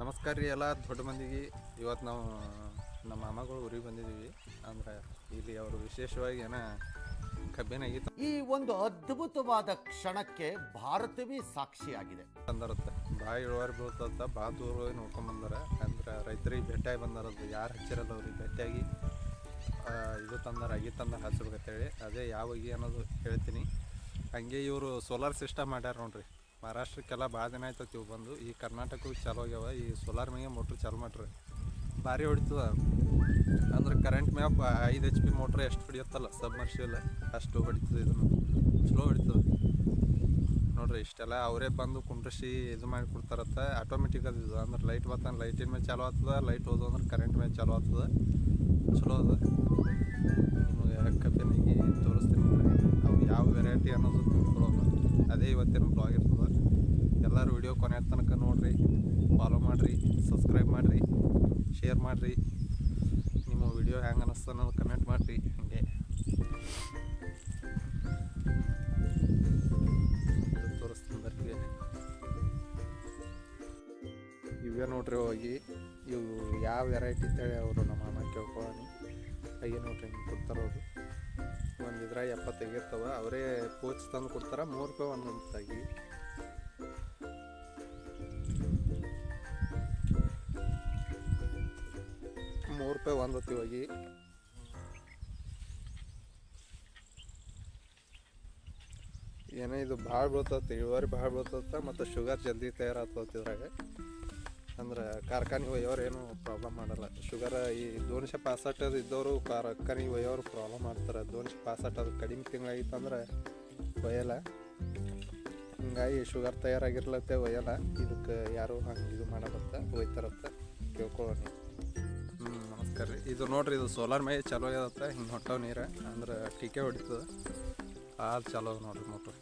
ನಮಸ್ಕಾರ ರೀ ಎಲ್ಲ ದೊಡ್ಡ ಮಂದಿಗೆ. ಇವತ್ತು ನಾವು ನಮ್ಮ ಮಾಮಗಳು ಊರಿಗೆ ಬಂದಿದ್ದೀವಿ. ಅಂದ್ರೆ ಇಲ್ಲಿ ಅವರು ವಿಶೇಷವಾಗಿ ಏನ ಕಬ್ಬಿನಾಗಿತ್ತು ಈ ಒಂದು ಅದ್ಭುತವಾದ ಕ್ಷಣಕ್ಕೆ ಭಾರತವೇ ಸಾಕ್ಷಿಯಾಗಿದೆ. ತಂದರತ್ತ ಭಾಳ ಇಳುವರಿ ಬೀಳ್ತದ ಭಾಳ ದೂರ ನೋಡ್ಕೊಂಡ್ ಬಂದಾರ. ಅಂದ್ರೆ ರೈತರಿಗೆ ಭೇಟಿಯಾಗಿ ಬಂದಾರದು ಯಾರು ಹಚ್ಚಿರಲ್ಲ ಅವ್ರಿಗೆ ಭೇಟಿಯಾಗಿ. ಇದು ತಂದಾರ ಅಗಿ ತಂದಾರ ಹಚ್ಬೇಕಂತೇಳಿ. ಅದೇ ಯಾವಾಗಿ ಅನ್ನೋದು ಹೇಳ್ತೀನಿ. ಹಂಗೆ ಇವರು ಸೋಲಾರ್ ಸಿಸ್ಟಮ್ ಮಾಡ್ಯಾರ ನೋಡ್ರಿ. ಮಹಾರಾಷ್ಟ್ರಕ್ಕೆಲ್ಲ ಭಾಳ ದಿನ ಆಯ್ತತಿ ಇವು ಬಂದು. ಈ ಕರ್ನಾಟಕಕ್ಕೆ ಚಾಲು ಆಗ್ಯಾವ. ಈ ಸೋಲಾರ್ ಮ್ಯಾಗೆ ಮೋಟ್ರ್ ಚಾಲು ಮಾಡ್ರಿ. ಭಾರಿ ಹೊಡಿತದ. ಅಂದ್ರೆ ಕರೆಂಟ್ ಮ್ಯಾಪ್ ಐದು ಎಚ್ ಪಿ ಮೋಟ್ರ್ ಎಷ್ಟು ಹೊಡಿಯುತ್ತಲ್ಲ ಸಬ್ಮರ್ಷಿಯಲ್ ಅಷ್ಟು ಹೊಡಿತದೆ ಇದನ್ನು. ಚಲೋ ಹೊಡಿತದೆ. ನೋಡ್ರಿ, ಇಷ್ಟೆಲ್ಲ ಅವರೇ ಬಂದು ಕುಂಡ್ರಿಸಿ ಇದು ಮಾಡಿ ಕೊಡ್ತಾರತ್ತ. ಆಟೋಮೆಟಿಕ್ ಅದು ಇದು. ಅಂದ್ರೆ ಲೈಟ್ ಬರ್ತಾನೆ ಲೈಟಿನ ಮೇಲೆ ಚಾಲು ಆಗ್ತದ. ಲೈಟ್ ಹೋದ ಅಂದ್ರೆ ಕರೆಂಟ್ ಮೇಲೆ ಚಾಲು ಆಗ್ತದ. ಚಲೋ ಅದ. ನಿಮಗೆ ಕಬ್ಬಿನಿಗೆ ತೋರಿಸ್ತೀನಿ ಅವು ಯಾವ ವೆರೈಟಿ ಅನ್ನೋದು ತಿಳ್ಕೊಳ್ಳೋದು ಅದೇ ಇವತ್ತಿನ ಬ್ಲಾಗ್ ಇರ್ತದ. ಎಲ್ಲರೂ ವಿಡಿಯೋ ಕೊನೆ ತನಕ ನೋಡ್ರಿ ಫಾಲೋ ಮಾಡಿರಿ ಸಬ್ಸ್ಕ್ರೈಬ್ ಮಾಡಿರಿ ಶೇರ್ ಮಾಡಿರಿ. ನಿಮ್ಮ ವಿಡಿಯೋ ಹೆಂಗೆ ಅನ್ನಿಸ್ತು ಅನ್ನೋದು ಕಮೆಂಟ್ ಮಾಡಿರಿ, ಹಾಗೆ. ತೋರಿಸ್ತೀನಿ, ಬರ್ರಿ ಇವೇ ನೋಡ್ರಿ ಹೋಗಿ, ಇವು ಯಾವ ವೆರೈಟಿ ಅಂತೇಳಿ ಅವರು ನಮ್ಮ ಅಮ್ಮ ಕೇಳ್ಕೊಳ್ಳಿ ಹಾಗೆ ನೋಡ್ರಿ ಹಿಂಗೆ ಕೊಡ್ತಾರೆ ಅವರು. ಒಂದು ಇದ್ರಾಗ ಎಪ್ಪತ್ತೈದು ಇರ್ತವೆ, ಅವರೇ ಪೋಚ್ ತಂದು ಕೊಡ್ತಾರೆ, ಮೂರು ರೂಪಾಯಿ ಒಂದೊಂದು ತಾಗಿ. ರೂಪಾಯಿ ಒಂದು ಹೋಗಿ. ಏನೇ ಇದು ಭಾಳ ಬೀಳ್ತತ್ತೆ ಇಳುವರಿ ಭಾಳ ಬೀಳ್ತತ್ತ ಮತ್ತು ಶುಗರ್ ಜಲ್ದಿ ತಯಾರಾಗ್ತದೆ ಇದ್ರಾಗ. ಅಂದ್ರೆ ಕಾರ್ಖಾನೆ ಒಯ್ಯೋರು ಏನು ಪ್ರಾಬ್ಲಮ್ ಮಾಡಲ್ಲ. ಶುಗರ್ ಈ ದೋನ್ಶೆ ಪಾಸಟ್ ಅದು ಇದ್ದವರು ಕಾರ್ಖಾನೆ ಒಯ್ಯೋರು ಪ್ರಾಬ್ಲಮ್ ಮಾಡ್ತಾರೆ. ದೋನ್ಶೆ ಪಾಸಟ್ ಅದು ಕಡಿಮೆ ತಿಂಗಳಾಗಿತ್ತು ಅಂದ್ರೆ ಒಯ್ಯಲ್ಲ. ಹಿಂಗಾಗಿ ಶುಗರ್ ತಯಾರಾಗಿರ್ಲತ್ತೆ, ಒಯ್ಯಲ್ಲ. ಇದಕ್ಕೆ ಯಾರು ಹಂಗೆ ಇದು ಮಾಡಬತ್ತ ಒಯ್ತಾರತ್ತ ಕೇಳ್ಕೊಳ್ಳೋಣ ಹ್ಞೂ ರೀ ಇದು ನೋಡ್ರಿ ಇದು ಸೋಲಾರ್ ಮೈ ಚಲೋ ಇರುತ್ತೆ ಹಿಂಗೆ ಹೊಟ್ಟವು ನೀರು ಅಂದ್ರೆ ಟೀಕೆ ಹೊಡಿತದ. ಅದು ಚಲೋ ಅದ ನೋಡ್ರಿ ಮೋಟ್ರ್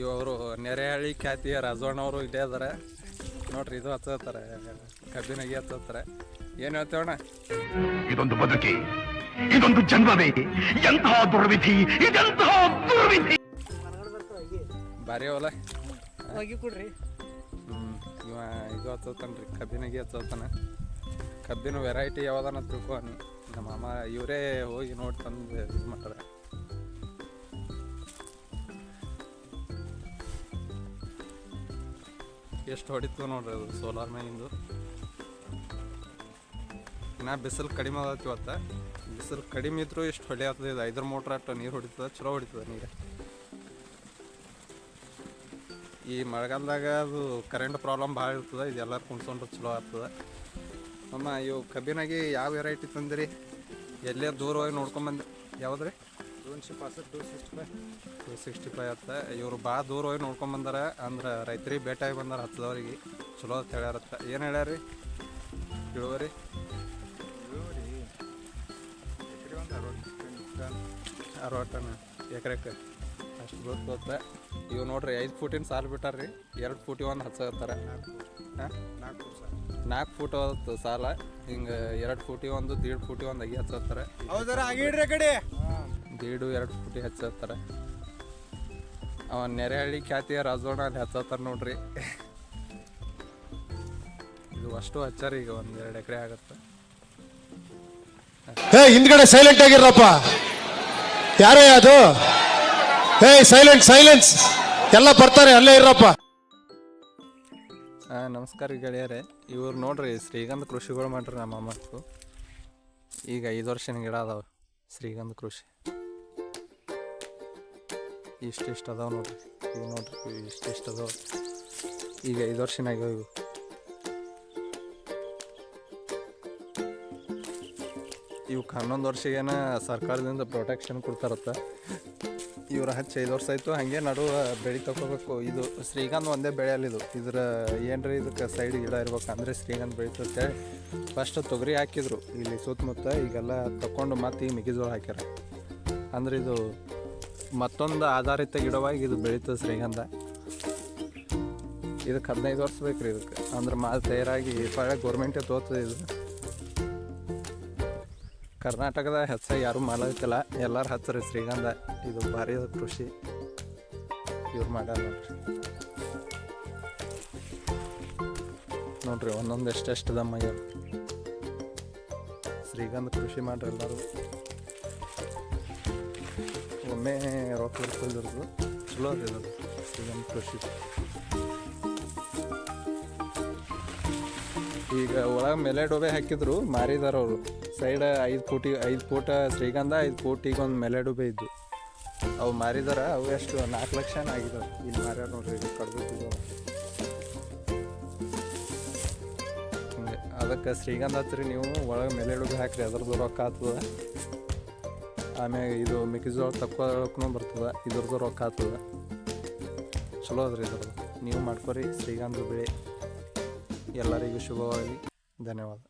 ಇವರು ನೆರೆಹಳ್ಳಿ ಖ್ಯಾತಿಯ ರಾಜವಣ್ಣವರು ಇಲ್ಲೇ ಅದಾರ. ನೋಡ್ರಿ ಇದು ಹಚ್ಚತಾರೆ ಕಬ್ಬಿನಾಗಿ ಹಚ್ಚತ್ತಾರೆ. ಏನು ಹೇಳ್ತೇವಣ್ಣ? ಇದೊಂದು ಬದುಕಿ ಇದೊಂದು ಜನ್ಮವೇ ಎಂತಹ ದುರ್ವಿಧಿ ಇದೆಂತಹ ದುರ್ವಿಧಿ. ಬಾರಿ ಅವಲ್ಲ ಹೋಗಿ ಕೊಡ್ರಿ. ಇವ ಇದು ರೀ, ಕಬ್ಬಿನಾಗಿ ಹಚ್ಚತಾನ ಕಬ್ಬಿನ ವೆರೈಟಿ ಯಾವ್ದಾನ ತಿಳ್ಕೊನಿ ನಮ್ಮ ಮಾಮ ಇವರೇ ಹೋಗಿ ನೋಡಿ ತಂದು ಇದು ಮಾಡ್ತಾರೆ. ಎಷ್ಟು ಹೊಡಿತು ನೋಡ್ರಿ ಅದು ಸೋಲಾರ್ ಮ್ಯಾಗಿಂದು. ನಾ ಬಿಸಿಲು ಕಡಿಮೆ ಇವತ್ತು. ಬಿಸಿಲು ಕಡಿಮೆ ಇದ್ರೂ ಎಷ್ಟು ಹೊಡೆಯತ್ತದ ಇದು ಐದರ ಮೋಟ್ರ್ ಅಟ್ಟು ನೀರು ಹೊಡಿತದೆ, ಚಲೋ ಹೊಡಿತದೆ ನೀರು. ಈ ಮಳೆಗಾಲದಾಗ ಅದು ಕರೆಂಟ್ ಪ್ರಾಬ್ಲಮ್ ಭಾಳ ಇರ್ತದೆ ಇದೆಲ್ಲ ಎಲ್ಲರೂ ಕುಣ್ಸ್ಕೊಂಡ್ರೆ ಚಲೋ ಆಗ್ತದೆ. ಅಮ್ಮ ಇವು ಕಬ್ಬಿನಾಗಿ ಯಾವ ವೆರೈಟಿ ತಂದಿರಿ? ಎಲ್ಲೇ ದೂರ ಹೋಗಿ ನೋಡ್ಕೊಂಬಂದೆ ಯಾವ್ದು ರೀ ದೋನ್ಶೆ ಪಾಸಟ್ two sixty five two sixty five ಆತ ಇವರು ಭಾಳ ದೂರ ಹೋಗಿ ನೋಡ್ಕೊಂಬಂದಾರ ಅಂದ್ರೆ ರೈತರಿಗೆ ಭೇಟಿಯಾಗಿ ಬಂದಾರ ಹತ್ತದವ್ರಿಗೆ. ಚಲೋ ಅಂತ ಹೇಳ್ಯಾರತ್ತ. ಏನು ಹೇಳ್ಯಾರ? ರೀ ಇಳುವರಿ ಅರವತ್ತನ ಎಕರೆಕ್ಕೆ ಅಷ್ಟು ಬರ್ತದ ಇವು ನೋಡ್ರಿ ಐದು ಫೂಟಿನ ಸಾಲು ಬಿಟ್ಟಾರ್ರಿ ಎರಡು ಫೂಟಿ ಒಂದು ಹಚ್ಚತ್ತಾರ ನಾಲ್ಕು ಫೂಟ್ ಹೋದ್ತು ಸಾಲ ಹಿಂಗೆ ಎರಡು ಫೂಟಿ ಒಂದು ದೀಡ್ ಫೂಟಿ ಒಂದು ಅಗಿ ಹಚ್ಚತ್ತಾರೆ ಹೌದಾರ ಆಗಿಡ್ರಿ ಕಡೆ. ದೀಡು ಎರಡು ಫೂಟಿ ಹಚ್ಚತ್ತಾರೆ ಅವ ನೆರೆಹಳ್ಳಿ ಖ್ಯಾತಿಯ ರಾಜೋಣ ಅಲ್ಲಿ ಹಚ್ಚತ್ತಾರ ನೋಡ್ರಿ. ಇದು ಅಷ್ಟು ಹಚ್ಚಾರ ಈಗ ಒಂದು ಎರಡು ಎಕರೆ ಆಗತ್ತೆ. ಏ ಹಿಂದ್ಗಡೆ ಸೈಲೆಂಟ್ ಆಗಿರಪ್ಪ ಯಾರೇ ಅದು? ಏ ಸೈಲೆಂಟ್ ಸೈಲೆನ್ಸ್ ಎಲ್ಲ ಬರ್ತಾರೆ, ಅಲ್ಲೇ ಇರಪ್ಪ. ನಮಸ್ಕಾರ ಗೆಳೆಯರೇ. ಇವ್ರು ನೋಡ್ರಿ, ಶ್ರೀಗಂಧ ಕೃಷಿಗಳು ಮಾಡ್ರಿ ನಮ್ಮ ಅಮ್ಮಕ್ಕೂ ಈಗ ಐದು ವರ್ಷನ ಗಿಡ ಅದಾವ, ಶ್ರೀಗಂಧ ಕೃಷಿ. ಇಷ್ಟಿಷ್ಟು ಅದಾವ ನೋಡ್ರಿ. ಇವು ನೋಡ್ರಿ ಇಷ್ಟಿಷ್ಟು ಅದಾವ. ಈಗ ಐದು ವರ್ಷನ ಆಗಿ ಇವು? ಇವಕ್ಕೆ ಹನ್ನೊಂದು ವರ್ಷಗೇನ ಸರ್ಕಾರದಿಂದ ಪ್ರೊಟೆಕ್ಷನ್ ಕೊಡ್ತಾರತ್ತ. ಇವ್ರ ಹಚ್ಚಿ ಐದು ವರ್ಷ ಆಯಿತು, ಹಾಗೆ ನಡುವ ಬೆಳೆ ತಗೋಬೇಕು ಇದು ಶ್ರೀಗಂಧ ಒಂದೇ ಬೆಳೆಯಲ್ಲಿದು ಇದರ ಏನ್ರಿ ಇದಕ್ಕೆ ಸೈಡ್ ಗಿಡ ಇರ್ಬೇಕು ಅಂದರೆ ಶ್ರೀಗಂಧ ಬೆಳೀತೈತೆ ಫಸ್ಟ್ ತೊಗರಿ ಹಾಕಿದ್ರು. ಇಲ್ಲಿ ಸುತ್ತಮುತ್ತ ಈಗೆಲ್ಲ ತಗೊಂಡು ಮತ್ತೆ ಈಗ ಮೆಕ್ಕೆಜೋಳ ಹಾಕ್ಯಾರ. ಅಂದ್ರೆ ಇದು ಮತ್ತೊಂದು ಆಧಾರಿತ ಗಿಡವಾಗಿ ಇದು ಬೆಳೀತದೆ ಶ್ರೀಗಂಧ ಇದಕ್ಕೆ ಹದಿನೈದು ವರ್ಷ ಬೇಕು ರೀ ಇದಕ್ಕೆ ಅಂದ್ರೆ ಮಾಲ್ ತಯಾರಾಗಿ ಪಳೆ ಗೌರ್ಮೆಂಟೇ ತೋತದೆ ಇದು. ಕರ್ನಾಟಕದ ಹೆಚ್ಚಾಗಿ ಯಾರೂ ಮಾಡೋದಿಲ್ಲ ಎಲ್ಲರೂ ಹಚ್ಚರಿ ಶ್ರೀಗಂಧ. ಇದು ಭಾರಿ ಕೃಷಿ. ಇವ್ರು ಮಾಡಲ್ಲ ನೋಡ್ರಿ. ನೋಡ್ರಿ, ಒಂದೊಂದು ಎಷ್ಟೆಷ್ಟು ದಮ್ಮ ಶ್ರೀಗಂಧ ಕೃಷಿ ಮಾಡ್ರಿ ಎಲ್ಲರೂ. ಒಮ್ಮೆ ರೊಕ್ಕ ಚಲೋ ಅದ ಶ್ರೀಗಂಧ ಕೃಷಿ. ಈಗ ಒಳಗೆ ಮೇಲೆ ಡೊಬೆ ಹಾಕಿದ್ರು, ಮಾರಿದಾರ ಅವರು. ಸೈಡ್ ಐದು ಕೋಟಿ, ಐದು ಕೋಟ ಶ್ರೀಗಂಧ, ಐದು ಕೋಟಿಗೆ ಒಂದು ಮೇಲೆ ಡೊಬೆ ಇದ್ದು. ಅವು ಮಾರಿದಾರ, ಅವು ಎಷ್ಟು? ನಾಲ್ಕು ಲಕ್ಷನ ಆಗಿದಾವೆ. ಇಲ್ಲಿ ಮಾರ್ಯಾರ ನೋಡ್ರಿ ಕಡ್ದು ಹಂಗೆ, ಅದಕ್ಕೆ ಶ್ರೀಗಂಧ ಹತ್ರಿ ನೀವು, ಒಳಗೆ ಮೇಲೆ ಡೊಬೆ ಹಾಕ್ರಿ, ಅದ್ರದ್ದು ರೊಕ್ಕ ಆಗ್ತದ ಆಮ್ಯಾಗ ಇದು ಮೆಕ್ಕೆಜೋಳ ತಕ್ಕೊಳಕ್ಕೂ ಬರ್ತದೆ, ಇದ್ರದ್ದು ರೊಕ್ಕ ಆಗ್ತದ ಚಲೋ ಅದ್ರಿ ಇದ್ರದ್ದು. ನೀವು ಮಾಡ್ಕೊರಿ ಶ್ರೀಗಂಧ ಬೆಳೆ. ಎಲ್ಲರಿಗೂ ಶುಭವಾಗಿ ಧನ್ಯವಾದ.